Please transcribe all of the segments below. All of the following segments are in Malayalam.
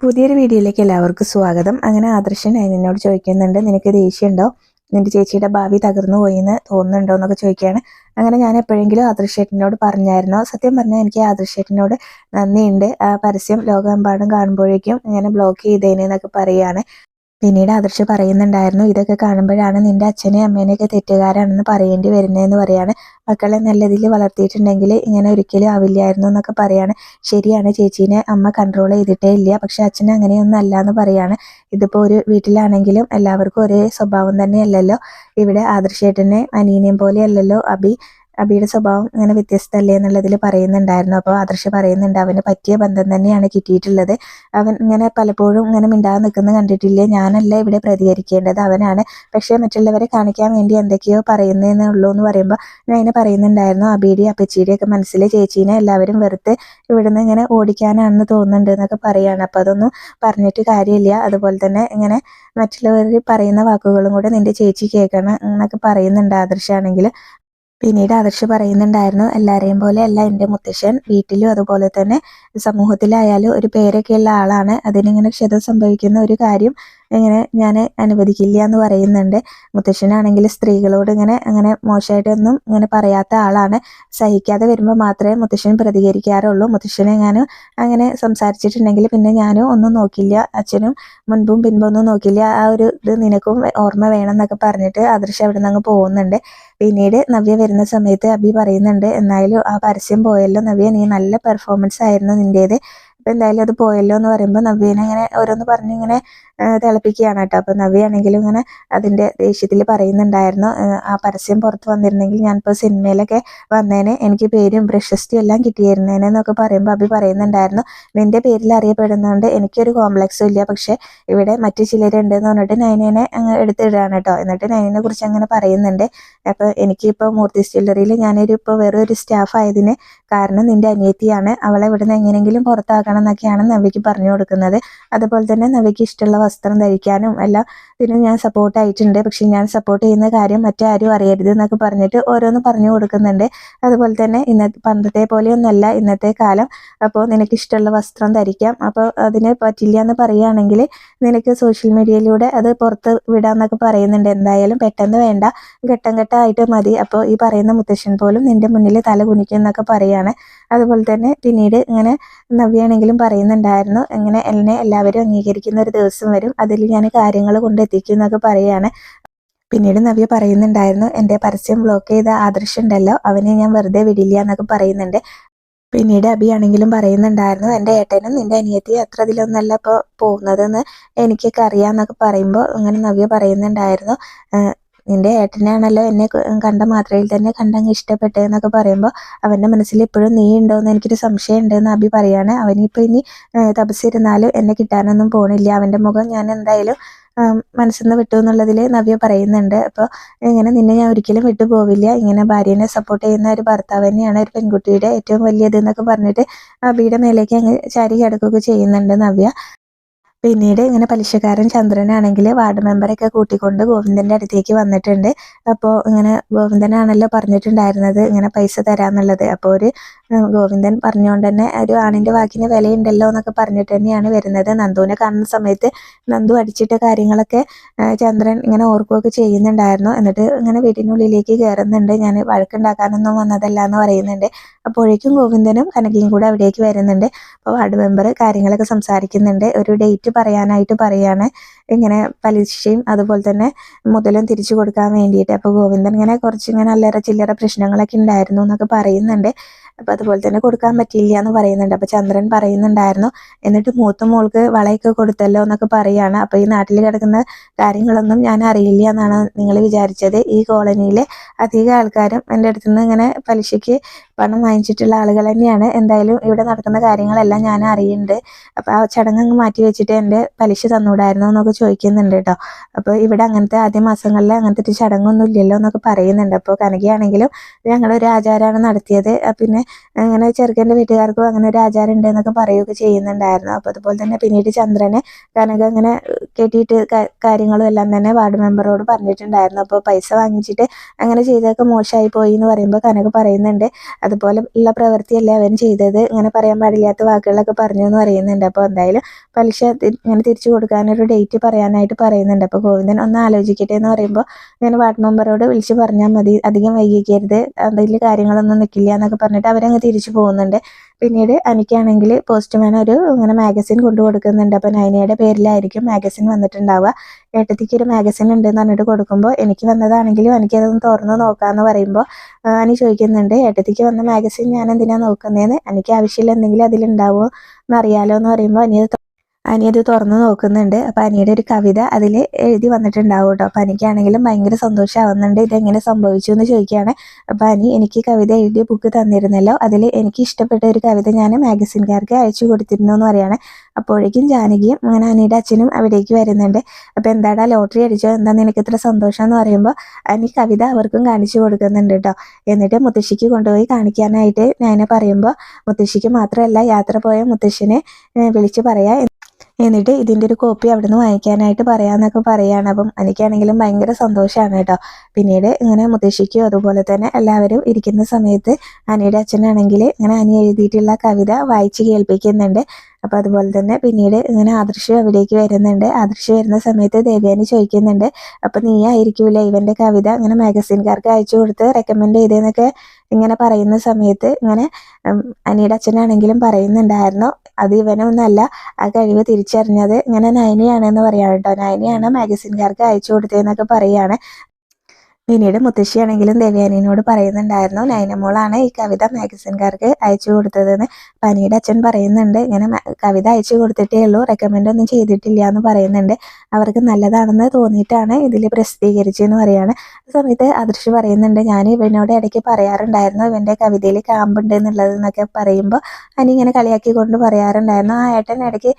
പുതിയൊരു വീഡിയോയിലേക്ക് എല്ലാവർക്കും സ്വാഗതം. അങ്ങനെ ആദർശൻ എന്നോട് ചോദിക്കുന്നുണ്ട് നിനക്ക് ദേഷ്യമുണ്ടോ? നിന്റെ ചേച്ചിയുടെ ഭാവി തകർന്നു പോയി എന്ന് തോന്നുന്നുണ്ടോ? എന്നൊക്കെ ചോദിക്കുകയാണ്. അങ്ങനെ ഞാൻ എപ്പോഴെങ്കിലും ആദർശേട്ടനോട് പറഞ്ഞായിരുന്നോ? സത്യം പറഞ്ഞാൽ എനിക്ക് ആദർശേട്ടനോട് നന്ദിയുണ്ട്. ആ പരസ്യം ലോകമെമ്പാടും കാണുമ്പോഴേക്കും ഇങ്ങനെ ബ്ലോക്ക് ചെയ്തേനെന്നൊക്കെ പറയുകയാണ് പിന്നീട് ആദർശ് പറയുന്നുണ്ടായിരുന്നു ഇതൊക്കെ കാണുമ്പോഴാണ് നിന്റെ അച്ഛനെ അമ്മേനെയൊക്കെ തെറ്റുകാരാണെന്ന് പറയേണ്ടി വരുന്നതെന്ന് പറയാണ്. മക്കളെ നല്ല രീതിയിൽ വളർത്തിയിട്ടുണ്ടെങ്കിൽ ഇങ്ങനെ ഒരിക്കലും ആവില്ലായിരുന്നു എന്നൊക്കെ പറയാണ്. ശരിയാണ് ചേച്ചീനെ അമ്മ കൺട്രോൾ ചെയ്തിട്ടേ ഇല്ല. പക്ഷെ അച്ഛൻ അങ്ങനെയൊന്നും അല്ല എന്ന് പറയാണ്. ഇതിപ്പോൾ ഒരു വീട്ടിലാണെങ്കിലും എല്ലാവർക്കും ഒരേ സ്വഭാവം തന്നെയല്ലല്ലോ. ഇവിടെ ആദർശേട്ടനെ അനീനയും പോലെയല്ലല്ലോ അഭി അബിയുടെ സ്വഭാവം ഇങ്ങനെ വ്യത്യസ്തമല്ലേ എന്നുള്ളതിൽ പറയുന്നുണ്ടായിരുന്നു. അപ്പോൾ ആദർശ് പറയുന്നുണ്ട് അവന് പറ്റിയ ബന്ധം തന്നെയാണ് കിട്ടിയിട്ടുള്ളത്. അവൻ ഇങ്ങനെ പലപ്പോഴും ഇങ്ങനെ മിണ്ടാതെ നിൽക്കുന്നത് കണ്ടിട്ടില്ലേ? ഞാനല്ല ഇവിടെ പ്രതികരിക്കേണ്ടത്. അവനാണ്. പക്ഷേ മറ്റുള്ളവരെ കാണിക്കാൻ വേണ്ടി എന്തൊക്കെയോ പറയുന്നതെന്നേ ഉള്ളൂ എന്ന് പറയുമ്പോൾ ഞാൻ അതിനെ പറയുന്നുണ്ടായിരുന്നു. അബിയുടെ അപ്പച്ചിയുടെ ഒക്കെ മനസ്സിൽ ചേച്ചീനെ എല്ലാവരും വെറുതെ ഇവിടുന്ന് ഇങ്ങനെ ഓടിക്കാനാണെന്ന് തോന്നുന്നുണ്ട് എന്നൊക്കെ പറയുകയാണ്. അപ്പോൾ അതൊന്നും പറഞ്ഞിട്ട് കാര്യമില്ല. അതുപോലെ തന്നെ ഇങ്ങനെ മറ്റുള്ളവർ പറയുന്ന വാക്കുകളും കൂടെ നിന്റെ ചേച്ചി കേൾക്കണം എന്നൊക്കെ പറയുന്നുണ്ട് ആദർശാണെങ്കിൽ പിന്നീട് ആദർശ് പറയുന്നുണ്ടായിരുന്നു എല്ലാവരെയും പോലെ അല്ല എന്റെ മുത്തശ്ശൻ വീട്ടിലും അതുപോലെ തന്നെ സമൂഹത്തിലായാലും ഒരു പേരൊക്കെയുള്ള ആളാണ്. അതിനിങ്ങനെ ക്ഷതം സംഭവിക്കുന്ന ഒരു കാര്യം ഇങ്ങനെ ഞാൻ അനുവദിക്കില്ല എന്ന് പറയുന്നുണ്ട്. മുത്തശ്ശനാണെങ്കിൽ സ്ത്രീകളോട് ഇങ്ങനെ അങ്ങനെ മോശമായിട്ടൊന്നും ഇങ്ങനെ പറയാത്ത ആളാണ്. സഹിക്കാതെ വരുമ്പോൾ മാത്രമേ മുത്തശ്ശൻ പ്രതികരിക്കാറുള്ളൂ. മുത്തശ്ശനെ ഞാൻ അങ്ങനെ സംസാരിച്ചിട്ടുണ്ടെങ്കിൽ പിന്നെ ഞാനും ഒന്നും നോക്കില്ല. അച്ഛനും മുൻപും പിൻപും ഒന്നും നോക്കില്ല. ആ ഒരു ഇത് നിനക്കും ഓർമ്മ വേണം എന്നൊക്കെ പറഞ്ഞിട്ട് അദൃശ്യം അവിടെ നിന്ന് അങ്ങ് പോകുന്നുണ്ട്. പിന്നീട് നവ്യ വരുന്ന സമയത്ത് അബി പറയുന്നുണ്ട് എന്നായാലും ആ പരസ്യം പോയല്ലോ നവ്യ. നീ നല്ല പെർഫോമൻസ് ആയിരുന്നു നിന്റേത് അപ്പം എന്തായാലും അത് പോയല്ലോ എന്ന് പറയുമ്പോൾ നവ്യനെ ഇങ്ങനെ ഓരോന്ന് പറഞ്ഞ് ഇങ്ങനെ തിളപ്പിക്കുകയാണ് കേട്ടോ. അപ്പോൾ നവ്യാണെങ്കിലും ഇങ്ങനെ അതിന്റെ ദേഷ്യത്തിൽ പറയുന്നുണ്ടായിരുന്നു. ആ പരസ്യം പുറത്ത് വന്നിരുന്നെങ്കിൽ ഞാനിപ്പോൾ സിനിമയിലൊക്കെ വന്നേനെ എനിക്ക് പേരും പ്രശസ്തിയും എല്ലാം കിട്ടിയിരുന്നേനെ എന്നൊക്കെ പറയുമ്പോൾ അഭി പറയുന്നുണ്ടായിരുന്നു. നിന്റെ പേരിൽ അറിയപ്പെടുന്നതുകൊണ്ട് എനിക്കൊരു കോംപ്ലക്സും ഇല്ല. പക്ഷേ ഇവിടെ മറ്റു ചിലരുണ്ട് എന്ന് പറഞ്ഞിട്ട് നൈനേനെ അങ്ങ് എടുത്തിടുകയാണ് കേട്ടോ. എന്നിട്ട് നൈനിനെ കുറിച്ച് അങ്ങനെ പറയുന്നുണ്ട്. അപ്പോൾ എനിക്കിപ്പോൾ മൂർത്തി സ്റ്റില്ലറിയിൽ ഞാനൊരു ഇപ്പോൾ വേറൊരു സ്റ്റാഫ് ആയതിന് കാരണം നിന്റെ അനിയത്തിയാണ്. അവളെ ഇവിടുന്ന് എങ്ങനെയെങ്കിലും പുറത്താക്കണം എന്നൊക്കെയാണ് നവിക്ക് പറഞ്ഞു കൊടുക്കുന്നത്. അതുപോലെ തന്നെ നവിക്ക് ഇഷ്ടമുള്ള വസ്ത്രം ധരിക്കാനും എല്ലാം ഇതിനും ഞാൻ സപ്പോർട്ട് ആയിട്ടുണ്ട്. പക്ഷേ ഞാൻ സപ്പോർട്ട് ചെയ്യുന്ന കാര്യം മറ്റാരും അറിയരുത് എന്നൊക്കെ പറഞ്ഞിട്ട് ഓരോന്ന് പറഞ്ഞു കൊടുക്കുന്നുണ്ട്. അതുപോലെ തന്നെ ഇന്നത്തെ പണ്ടത്തെ പോലെയൊന്നല്ല ഇന്നത്തെ കാലം. അപ്പോൾ നിനക്ക് ഇഷ്ടമുള്ള വസ്ത്രം ധരിക്കാം. അപ്പോൾ അതിന് പറ്റില്ല എന്ന് പറയുകയാണെങ്കിൽ നിനക്ക് സോഷ്യൽ മീഡിയയിലൂടെ അത് പുറത്ത് വിടാമെന്നൊക്കെ പറയുന്നുണ്ട്. എന്തായാലും പെട്ടെന്ന് വേണ്ട. ഘട്ടം ഘട്ടമായിട്ട് മതി. അപ്പോൾ ഈ പറയുന്ന മുത്തശ്ശൻ പോലും നിന്റെ മുന്നിൽ തല കുനിക്കും എന്നൊക്കെ പറയുകയാണ് അതുപോലെ തന്നെ പിന്നീട് ഇങ്ങനെ നവ്യാണെങ്കിലും പറയുന്നുണ്ടായിരുന്നു. ഇങ്ങനെ എന്നെ എല്ലാവരും അംഗീകരിക്കുന്ന ഒരു ദിവസം വരും. അതിൽ ഞാൻ കാര്യങ്ങൾ കൊണ്ടെത്തിക്കും എന്നൊക്കെ പറയുകയാണ് പിന്നീട് നവ്യ പറയുന്നുണ്ടായിരുന്നു എന്റെ പരസ്യം ബ്ലോക്ക് ചെയ്ത ആദർശം ഉണ്ടല്ലോ അവനെ ഞാൻ വെറുതെ വിടില്ല എന്നൊക്കെ പറയുന്നുണ്ട്. പിന്നീട് അബി ആണെങ്കിലും പറയുന്നുണ്ടായിരുന്നു എന്റെ ഏട്ടനും നിന്റെ അനിയത്തിയും അത്ര ഇതിലൊന്നല്ല ഇപ്പോൾ പോകുന്നതെന്ന് എനിക്കൊക്കെ അറിയാമെന്നൊക്കെ പറയുമ്പോൾ അങ്ങനെ നവ്യ പറയുന്നുണ്ടായിരുന്നു നിന്റെ ഏട്ടനാണല്ലോ എന്നെ കണ്ട മാത്രയിൽ തന്നെ കണ്ടങ്ങ് ഇഷ്ടപ്പെട്ടതെന്നൊക്കെ പറയുമ്പോൾ അവന്റെ മനസ്സിൽ ഇപ്പോഴും നീ ഉണ്ടോയെന്ന് എനിക്കൊരു സംശയം ഉണ്ടെന്ന് അഭി പറയാണ്. അവനിപ്പോൾ ഇനി തപസ്സിരുന്നാലും എന്നെ കിട്ടാനൊന്നും പോണില്ല. അവന്റെ മുഖം ഞാൻ എന്തായാലും മനസ്സിൽ നിന്ന് വിട്ടു എന്നുള്ളതിൽ നവ്യ പറയുന്നുണ്ട്. അപ്പോൾ ഇങ്ങനെ നിന്നെ ഞാൻ ഒരിക്കലും വിട്ടു പോവില്ല. ഇങ്ങനെ ഭാര്യനെ സപ്പോർട്ട് ചെയ്യുന്ന ഒരു ഭർത്താവ് തന്നെയാണ് ഒരു പെൺകുട്ടിയുടെ ഏറ്റവും വലിയത് എന്നൊക്കെ പറഞ്ഞിട്ട് അബിയുടെ മേലേക്ക് അങ്ങ് ചാരി കിടക്കുകയൊക്കെ ചെയ്യുന്നുണ്ട് നവ്യ. പിന്നീട് ഇങ്ങനെ പലിശക്കാരൻ ചന്ദ്രനാണെങ്കിൽ വാർഡ് മെമ്പറൊക്കെ കൂട്ടിക്കൊണ്ട് ഗോവിന്ദന്റെ അടുത്തേക്ക് വന്നിട്ടുണ്ട്. അപ്പോൾ ഇങ്ങനെ ഗോവിന്ദനാണല്ലോ പറഞ്ഞിട്ടുണ്ടായിരുന്നത് ഇങ്ങനെ പൈസ തരാമെന്നുള്ളത് അപ്പോൾ ഒരു ഗോവിന്ദൻ പറഞ്ഞുകൊണ്ട് തന്നെ ഒരു ആണിന്റെ വാക്കിന് വിലയുണ്ടല്ലോ എന്നൊക്കെ പറഞ്ഞിട്ട് തന്നെയാണ് വരുന്നത്. നന്ദുവിനെ കാണുന്ന സമയത്ത് നന്ദു അടിച്ചിട്ട കാര്യങ്ങളൊക്കെ ചന്ദ്രൻ ഇങ്ങനെ ഓർക്കുകയൊക്കെ ചെയ്യുന്നുണ്ടായിരുന്നു. എന്നിട്ട് ഇങ്ങനെ വീട്ടിനുള്ളിലേക്ക് കയറുന്നുണ്ട് ഞാൻ വഴക്കുണ്ടാക്കാനൊന്നും വന്നതല്ല എന്ന് പറയുന്നുണ്ട്. അപ്പോഴേക്കും ഗോവിന്ദനും കനകയും കൂടെ അവിടേക്ക് വരുന്നുണ്ട്. അപ്പോൾ വാർഡ് മെമ്പർ കാര്യങ്ങളൊക്കെ സംസാരിക്കുന്നുണ്ട്. ഒരു ഡേറ്റ് പറയാനായിട്ട് പറയാണ്. ഇങ്ങനെ പലിശയും അതുപോലെ തന്നെ മുതലും തിരിച്ചു കൊടുക്കാൻ വേണ്ടിയിട്ട്. അപ്പോൾ ഗോവിന്ദൻ ഇങ്ങനെ കുറച്ച് ഇങ്ങനെ അല്ലറ ചില്ലറ പ്രശ്നങ്ങളൊക്കെ ഉണ്ടായിരുന്നു എന്നൊക്കെ പറയുന്നുണ്ട്. അപ്പോൾ അതുപോലെ തന്നെ കൊടുക്കാൻ പറ്റിയില്ല എന്ന് പറയുന്നുണ്ട്. അപ്പോൾ ചന്ദ്രൻ പറയുന്നുണ്ടായിരുന്നു എന്നിട്ട് മൂത്ത മോൾക്ക് വളയൊക്കെ കൊടുത്തല്ലോ എന്നൊക്കെ പറയാണ്. അപ്പോൾ ഈ നാട്ടിൽ കിടക്കുന്ന കാര്യങ്ങളൊന്നും ഞാൻ അറിയില്ല എന്നാണ് നിങ്ങൾ വിചാരിച്ചത്. ഈ കോളനിയിലെ അധിക ആൾക്കാരും എന്റെ അടുത്ത് നിന്ന് ഇങ്ങനെ പലിശയ്ക്ക് പണം വാങ്ങിച്ചിട്ടുള്ള ആളുകൾ തന്നെയാണ്. എന്തായാലും ഇവിടെ നടക്കുന്ന കാര്യങ്ങളെല്ലാം ഞാൻ അറിയുന്നുണ്ട്. അപ്പോൾ ആ ചടങ്ങ് മാറ്റി വെച്ചിട്ട് എന്റെ പലിശ തന്നൂടായിരുന്നു എന്നൊക്കെ ചോദിക്കുന്നുണ്ട് കേട്ടോ. അപ്പോൾ ഇവിടെ അങ്ങനത്തെ ആദ്യ മാസങ്ങളിൽ അങ്ങനത്തെ ഒരു ചടങ്ങൊന്നും ഇല്ലല്ലോ എന്നൊക്കെ പറയുന്നുണ്ട്. അപ്പോൾ കനകയാണെങ്കിലും ഞങ്ങളൊരു ആചാരമാണ് നടത്തിയത്. പിന്നെ അങ്ങനെ ചെറുക്കന്റെ വീട്ടുകാർക്കും അങ്ങനെ ഒരു ആചാരം ഉണ്ട് എന്നൊക്കെ പറയുകയൊക്കെ ചെയ്യുന്നുണ്ടായിരുന്നു. അപ്പോൾ അതുപോലെ തന്നെ പിന്നീട് ചന്ദ്രനെ കനക അങ്ങനെ കെട്ടിയിട്ട് കാര്യങ്ങളും എല്ലാം തന്നെ വാർഡ് മെമ്പറോട് പറഞ്ഞിട്ടുണ്ടായിരുന്നു. അപ്പോൾ പൈസ വാങ്ങിച്ചിട്ട് അങ്ങനെ ചെയ്തതൊക്കെ മോശമായി പോയി എന്ന് പറയുമ്പോൾ കനക പറയുന്നുണ്ട് അതുപോലെ ഉള്ള പ്രവൃത്തിയല്ല അവൻ ചെയ്തത്? ഇങ്ങനെ പറയാൻ പാടില്ലാത്ത വാക്കുകളൊക്കെ പറഞ്ഞു എന്ന് പറയുന്നുണ്ട്. അപ്പോൾ എന്തായാലും പലിശ ഇങ്ങനെ തിരിച്ചു കൊടുക്കാനൊരു ഡേറ്റ് പറയാനായിട്ട് പറയുന്നുണ്ട്. അപ്പോൾ ഗോവിന്ദൻ ഒന്ന് ആലോചിക്കട്ടെ എന്ന് പറയുമ്പോൾ ഞാൻ വാർഡ് മെമ്പറോട് വിളിച്ച് പറഞ്ഞാൽ മതി അധികം വൈകിക്കരുത് അതിൽ കാര്യങ്ങളൊന്നും നിൽക്കില്ല എന്നൊക്കെ പറഞ്ഞിട്ട് അവരങ്ങ് തിരിച്ചു പോകുന്നുണ്ട്. പിന്നീട് എനിക്കാണെങ്കിൽ പോസ്റ്റ്മാൻ ഒരു ഇങ്ങനെ മാഗസിൻ കൊണ്ടു കൊടുക്കുന്നുണ്ട്. അപ്പോൾ നൈനയുടെ പേരിലായിരിക്കും മാഗസിൻ വന്നിട്ടുണ്ടാവുക. ഏട്ടത്തിക്ക് ഒരു മാഗസിൻ ഉണ്ട് എന്ന് പറഞ്ഞിട്ട് കൊടുക്കുമ്പോൾ എനിക്ക് വന്നതാണെങ്കിലും എനിക്കതൊന്ന് തുറന്ന് നോക്കാമെന്ന് പറയുമ്പോൾ അനി ചോദിക്കുന്നുണ്ട് ഏട്ടത്തിക്ക് വന്ന മാഗസിൻ ഞാൻ എന്തിനാണ് നോക്കുന്നതെന്ന് എനിക്ക് ആവശ്യമില്ല എന്തെങ്കിലും അതിലുണ്ടാവുമോ എന്നറിയാലോ എന്ന് പറയുമ്പോൾ അനി അത് അനി അത് തുറന്നു നോക്കുന്നുണ്ട്. അപ്പം അനിയുടെ ഒരു കവിത അതിൽ എഴുതി വന്നിട്ടുണ്ടാവും കേട്ടോ. അപ്പം എനിക്കാണെങ്കിലും ഭയങ്കര സന്തോഷമാവുന്നുണ്ട് ഇതെങ്ങനെ സംഭവിച്ചു എന്ന് ചോദിക്കുകയാണ്. അപ്പം അനി എനിക്ക് കവിത എഴുതിയ ബുക്ക് തന്നിരുന്നല്ലോ. അതിൽ എനിക്ക് ഇഷ്ടപ്പെട്ട ഒരു കവിത ഞാൻ മാഗസിൻകാർക്ക് അയച്ചു കൊടുത്തിരുന്നു എന്ന് പറയാണ്. അപ്പോഴേക്കും ജാനകിയും അങ്ങനെ അനിയുടെ അച്ഛനും അവിടേക്ക് വരുന്നുണ്ട്. അപ്പം എന്താടാ ലോട്ടറി അടിച്ചോ? എന്താ നിനക്ക് ഇത്ര സന്തോഷം എന്ന് പറയുമ്പോൾ അനി കവിത അവർക്കും കാണിച്ചു കൊടുക്കുന്നുണ്ട് കേട്ടോ. എന്നിട്ട് മുത്തശ്ശിക്ക് കൊണ്ടുപോയി കാണിക്കാനായിട്ട് ഞാൻ പറയുമ്പോൾ മുത്തശ്ശിക്ക് മാത്രമല്ല യാത്ര പോയ മുത്തശ്ശിനെ വിളിച്ച് പറയാ എന്നിട്ട് ഇതിന്റെ ഒരു കോപ്പി അവിടെ നിന്ന് വാങ്ങിക്കാനായിട്ട് പറയാമെന്നൊക്കെ പറയുകയാണ് അപ്പം എനിക്കാണെങ്കിലും ഭയങ്കര സന്തോഷമാണ് കേട്ടോ. പിന്നീട് ഇങ്ങനെ മുത്തശ്ശിക്കും അതുപോലെ തന്നെ എല്ലാവരും ഇരിക്കുന്ന സമയത്ത് അനിയുടെ അച്ഛനാണെങ്കിൽ ഇങ്ങനെ അനി എഴുതിയിട്ടുള്ള കവിത വായിച്ച് കേൾപ്പിക്കുന്നുണ്ട്. അപ്പോൾ അതുപോലെ തന്നെ പിന്നീട് ഇങ്ങനെ ആദർശ് അവിടേക്ക് വരുന്നുണ്ട്. ആദർശ് വരുന്ന സമയത്ത് ദേവ്യാനി ചോദിക്കുന്നുണ്ട് അപ്പം നീ ആയിരിക്കില്ല ഇവന്റെ കവിത ഇങ്ങനെ മാഗസീൻകാർക്ക് അയച്ചു കൊടുത്ത് റെക്കമെൻഡ് ചെയ്തതെന്നൊക്കെ ഇങ്ങനെ പറയുന്ന സമയത്ത് ഇങ്ങനെ അനിയുടെ അച്ഛനാണെങ്കിലും പറയുന്നുണ്ടായിരുന്നു. അത് ഇവനൊന്നല്ല ആ കഴിവ് തിരിച്ചറിഞ്ഞത് ഇങ്ങനെ നയനിയാണെന്ന് പറയാം കേട്ടോ. നയനിയാണ് മാഗസിൻകാർക്ക് അയച്ചു കൊടുത്തതെന്നൊക്കെ പറയാണ്. പിന്നീട് മുത്തശ്ശിയാണെങ്കിലും ദേവയാനിയനോട് പറയുന്നുണ്ടായിരുന്നു. നൈനമോളാണ് ഈ കവിത മാഗസിൻകാർക്ക് അയച്ചു കൊടുത്തതെന്ന് പനിയുടെ അച്ഛൻ പറയുന്നുണ്ട്. ഇങ്ങനെ കവിത അയച്ചു കൊടുത്തിട്ടേ ഉള്ളൂ. റെക്കമെൻഡ് ഒന്നും ചെയ്തിട്ടില്ല എന്ന് പറയുന്നുണ്ട്. അവർക്ക് നല്ലതാണെന്ന് തോന്നിയിട്ടാണ് ഇതിൽ പ്രസിദ്ധീകരിച്ചെന്ന് പറയാണ്. ആ സമയത്ത് അദൃശ്യ പറയുന്നുണ്ട് ഞാൻ ഇവനോട് ഇടയ്ക്ക് പറയാറുണ്ടായിരുന്നു ഇവന്റെ കവിതയിൽ കാമ്പുണ്ട് എന്നുള്ളത് എന്നൊക്കെ പറയുമ്പോൾ അനി ഇങ്ങനെ കളിയാക്കി കൊണ്ട് പറയാറുണ്ടായിരുന്നു. ആ ഏട്ടൻ ഇടയ്ക്ക്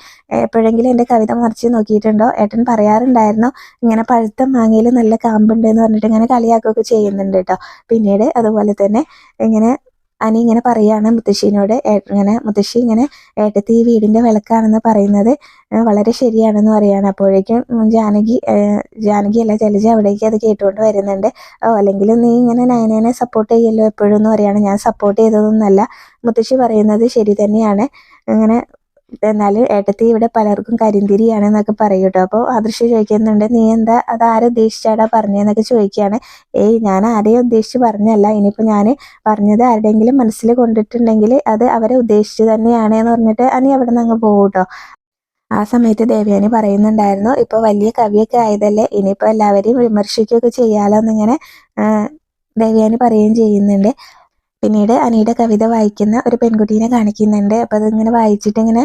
എപ്പോഴെങ്കിലും എന്റെ കവിത മറിച്ച് നോക്കിയിട്ടുണ്ടോ? ഏട്ടൻ പറയാറുണ്ടായിരുന്നു ഇങ്ങനെ പഴുത്ത മാങ്ങയിൽ നല്ല കാമ്പുണ്ട് എന്ന് പറഞ്ഞിട്ട് ഇങ്ങനെ കളിയാക്കുകയൊക്കെ ചെയ്യുന്നുണ്ട് കേട്ടോ പിന്നീട് അതുപോലെ തന്നെ ഇങ്ങനെ അനി ഇങ്ങനെ പറയാണ് മുത്തശ്ശീനോട് ഇങ്ങനെ മുത്തശ്ശി ഇങ്ങനെ ഏട്ടത്തി ഈ വീടിന്റെ വിളക്കാണെന്ന് പറയുന്നത് വളരെ ശരിയാണെന്ന് പറയാണ്. അപ്പോഴേക്കും ജാനകി ജാനകി അല്ല ജലജ അവിടേക്ക് അത് കേട്ടുകൊണ്ട് വരുന്നുണ്ട്. ഓ അല്ലെങ്കിൽ നീ ഇങ്ങനെ നയനേനെ സപ്പോർട്ട് ചെയ്യല്ലോ എപ്പോഴും എന്ന് പറയാണ്. ഞാൻ സപ്പോർട്ട് ചെയ്തതൊന്നല്ല മുത്തശ്ശി പറയുന്നത് ശരി തന്നെയാണ്. അങ്ങനെ എന്നാലും ഏട്ടത്തി ഇവിടെ പലർക്കും കരിന്തിരിയാണെന്നൊക്കെ പറയും കേട്ടോ. അപ്പോൾ അദൃശ്യ ചോദിക്കുന്നുണ്ട് നീ എന്താ അത് ആരെ ഉദ്ദേശിച്ചാടാ പറഞ്ഞതെന്നൊക്കെ ചോദിക്കുകയാണ്. ഏയ് ഞാൻ ആരെയും ഉദ്ദേശിച്ച് പറഞ്ഞല്ല. ഇനിയിപ്പോൾ ഞാൻ പറഞ്ഞത് ആരുടെയെങ്കിലും മനസ്സിൽ കൊണ്ടിട്ടുണ്ടെങ്കിൽ അത് അവരെ ഉദ്ദേശിച്ച് തന്നെയാണ് എന്ന് പറഞ്ഞിട്ട് അനി അവിടെ നിന്ന് അങ്ങ് പോകും ആ സമയത്ത് ദേവയാനി പറയുന്നുണ്ടായിരുന്നു ഇപ്പോൾ വലിയ കവിയൊക്കെ ആയതല്ലേ ഇനിയിപ്പോൾ എല്ലാവരെയും വിമർശിക്കുകയൊക്കെ ചെയ്യാലോ എന്നിങ്ങനെ ദേവയാനി പറയുകയും ചെയ്യുന്നുണ്ട്. പിന്നീട് അനിയുടെ കവിത വായിക്കുന്ന ഒരു പെൺകുട്ടീനെ കാണിക്കുന്നുണ്ട്. അപ്പോൾ അതിങ്ങനെ വായിച്ചിട്ട് ഇങ്ങനെ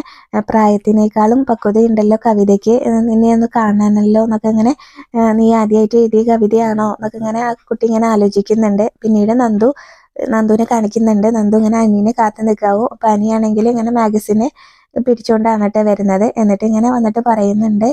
പ്രായത്തിനേക്കാളും പക്വതയുണ്ടല്ലോ കവിതയ്ക്ക്. നിന്നെ ഒന്ന് കാണാനല്ലോ എന്നൊക്കെ ഇങ്ങനെ നീ ആദ്യമായിട്ട് എഴുതിയ കവിതയാണോ എന്നൊക്കെ ഇങ്ങനെ ആ കുട്ടി ഇങ്ങനെ ആലോചിക്കുന്നുണ്ട്. പിന്നീട് നന്ദു നന്ദുവിനെ കാണിക്കുന്നുണ്ട്. നന്ദു ഇങ്ങനെ അനീനെ കാത്തു നിൽക്കാവൂ. അപ്പം അനിയാണെങ്കിൽ ഇങ്ങനെ മാഗസിനെ പിടിച്ചുകൊണ്ടാണ് വരുന്നത്. എന്നിട്ട് ഇങ്ങനെ വന്നിട്ട് പറയുന്നുണ്ട്.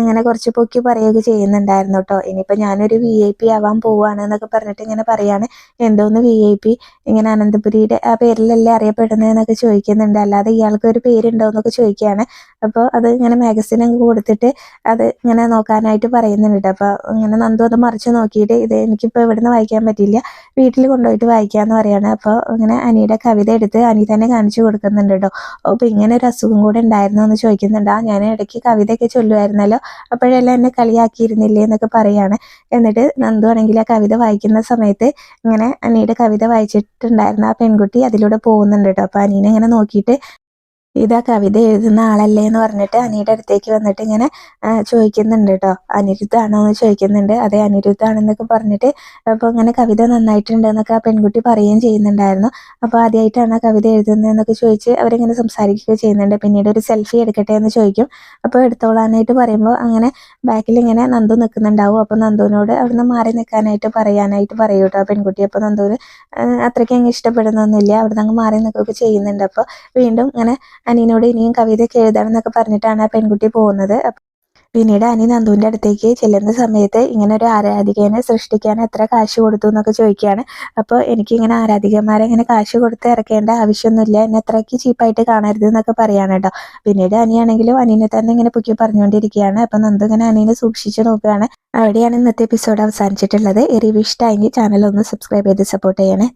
ഇങ്ങനെ കുറച്ച് പൊക്കി പറയുകയൊക്കെ ചെയ്യുന്നുണ്ടായിരുന്നു കേട്ടോ ഇനിയിപ്പോൾ ഞാനൊരു വി ഐ പി ആവാൻ പോവുകയാണ് എന്നൊക്കെ പറഞ്ഞിട്ട് ഇങ്ങനെ പറയാണ്. എന്തോന്ന് വി ഐ പി ഇങ്ങനെ അനന്തപുരിയുടെ ആ പേരിലല്ലേ അറിയപ്പെടുന്നതെന്നൊക്കെ ചോദിക്കുന്നുണ്ട്. അല്ലാതെ ഇയാൾക്ക് ഒരു പേരുണ്ടോ എന്നൊക്കെ ചോദിക്കുകയാണ്. അപ്പോൾ അത് ഇങ്ങനെ മാഗസിൻ അങ്ങ് കൊടുത്തിട്ട് അത് ഇങ്ങനെ നോക്കാനായിട്ട് പറയുന്നുണ്ട്. അപ്പോൾ ഇങ്ങനെ നന്ദു അത് മറിച്ച് നോക്കിയിട്ട് ഇത് എനിക്കിപ്പോൾ ഇവിടുന്ന് വായിക്കാൻ പറ്റില്ല വീട്ടിൽ കൊണ്ടുപോയിട്ട് വായിക്കാമെന്ന് പറയാണ്. അപ്പോൾ ഇങ്ങനെ അനിയുടെ കവിത എടുത്ത് അനി തന്നെ കാണിച്ചു കൊടുക്കുന്നുണ്ട് കേട്ടോ അപ്പോൾ ഇങ്ങനെ ഒരു അസുഖം കൂടെ ഉണ്ടായിരുന്നോ എന്ന് ചോദിക്കുന്നുണ്ട്. ആ ഞാൻ ഇടയ്ക്ക് കവിതയൊക്കെ ചൊല്ലുമായിരുന്നല്ലോ അപ്പോഴെല്ലാം എന്നെ കളിയാക്കിയിരുന്നില്ലേ എന്നൊക്കെ പറയാണ്. എന്നിട്ട് നന്ദു ആണെങ്കിൽ ആ കവിത വായിക്കുന്ന സമയത്ത് ഇങ്ങനെ അനിയുടെ കവിത വായിച്ചിട്ടുണ്ടായിരുന്നു ആ പെൺകുട്ടി അതിലൂടെ പോകുന്നുണ്ട് കേട്ടോ. അപ്പോൾ അനീനെ ഇങ്ങനെ നോക്കിയിട്ട് ഇതാ കവിത എഴുതുന്ന ആളല്ലേ എന്ന് പറഞ്ഞിട്ട് അനിയുടെ അടുത്തേക്ക് വന്നിട്ട് ഇങ്ങനെ ചോദിക്കുന്നുണ്ട് കേട്ടോ. അനിരുദ്ധാണോ എന്ന് ചോദിക്കുന്നുണ്ട്. അതെ അനിരുദ്ധാണെന്നൊക്കെ പറഞ്ഞിട്ട് അപ്പോൾ ഇങ്ങനെ കവിത നന്നായിട്ടുണ്ട് എന്നൊക്കെ ആ പെൺകുട്ടി പറയുകയും ചെയ്യുന്നുണ്ടായിരുന്നു. അപ്പോൾ ആദ്യമായിട്ടാണ് കവിത എഴുതുന്നതെന്നൊക്കെ ചോദിച്ച് അവരിങ്ങനെ സംസാരിക്കുകയൊക്കെ ചെയ്യുന്നുണ്ട്. പിന്നീട് ഒരു സെൽഫി എടുക്കട്ടെ എന്ന് ചോദിക്കും. അപ്പോൾ എടുത്തോളാനായിട്ട് പറയുമ്പോൾ അങ്ങനെ ബാക്കിൽ ഇങ്ങനെ നന്ദു നിൽക്കുന്നുണ്ടാവും. അപ്പോൾ നന്ദുവിനോട് അവിടുന്ന് മാറി നിൽക്കാനായിട്ട് പറയാനായിട്ട് പറയും കേട്ടോ ആ പെൺകുട്ടി. അപ്പോൾ നന്ദുവിന് അത്രയ്ക്ക് അങ്ങ് ഇഷ്ടപ്പെടുന്നൊന്നുമില്ല. അവിടുന്ന് അങ്ങ് മാറി നിൽക്കുകയൊക്കെ ചെയ്യുന്നുണ്ട്. അപ്പോൾ വീണ്ടും ഇങ്ങനെ അനിയനോട് ഇനിയും കവിതയൊക്കെ എഴുതണം എന്നൊക്കെ പറഞ്ഞിട്ടാണ് ആ പെൺകുട്ടി പോകുന്നത്. പിന്നീട് അനി നന്ദുവിന്റെ അടുത്തേക്ക് ചെല്ലുന്ന സമയത്ത് ഇങ്ങനെ ഒരു ആരാധികനെ സൃഷ്ടിക്കാൻ എത്ര കാശ് കൊടുത്തു എന്നൊക്കെ ചോദിക്കുകയാണ്. അപ്പോൾ എനിക്ക് ഇങ്ങനെ ആരാധികന്മാരെ ഇങ്ങനെ കാശ് കൊടുത്ത് ഇറക്കേണ്ട ആവശ്യമൊന്നുമില്ല എന്നെ അത്രയ്ക്ക് ചീപ്പായിട്ട് കാണരുത് എന്നൊക്കെ പറയാണ് കേട്ടോ. പിന്നീട് അനിയാണെങ്കിലും അനിനെ തന്നെ ഇങ്ങനെ പൊക്കി പറഞ്ഞുകൊണ്ടിരിക്കുകയാണ്. അപ്പോൾ നന്ദു ഇങ്ങനെ അനിയനെ സൂക്ഷിച്ച് നോക്കുകയാണ്. അവിടെയാണ് ഇന്നത്തെ എപ്പിസോഡ് അവസാനിച്ചിട്ടുള്ളത്. ഇഷ്ടമായെങ്കിൽ ചാനൽ ഒന്ന് സബ്സ്ക്രൈബ് ചെയ്ത് സപ്പോർട്ട് ചെയ്യണേ.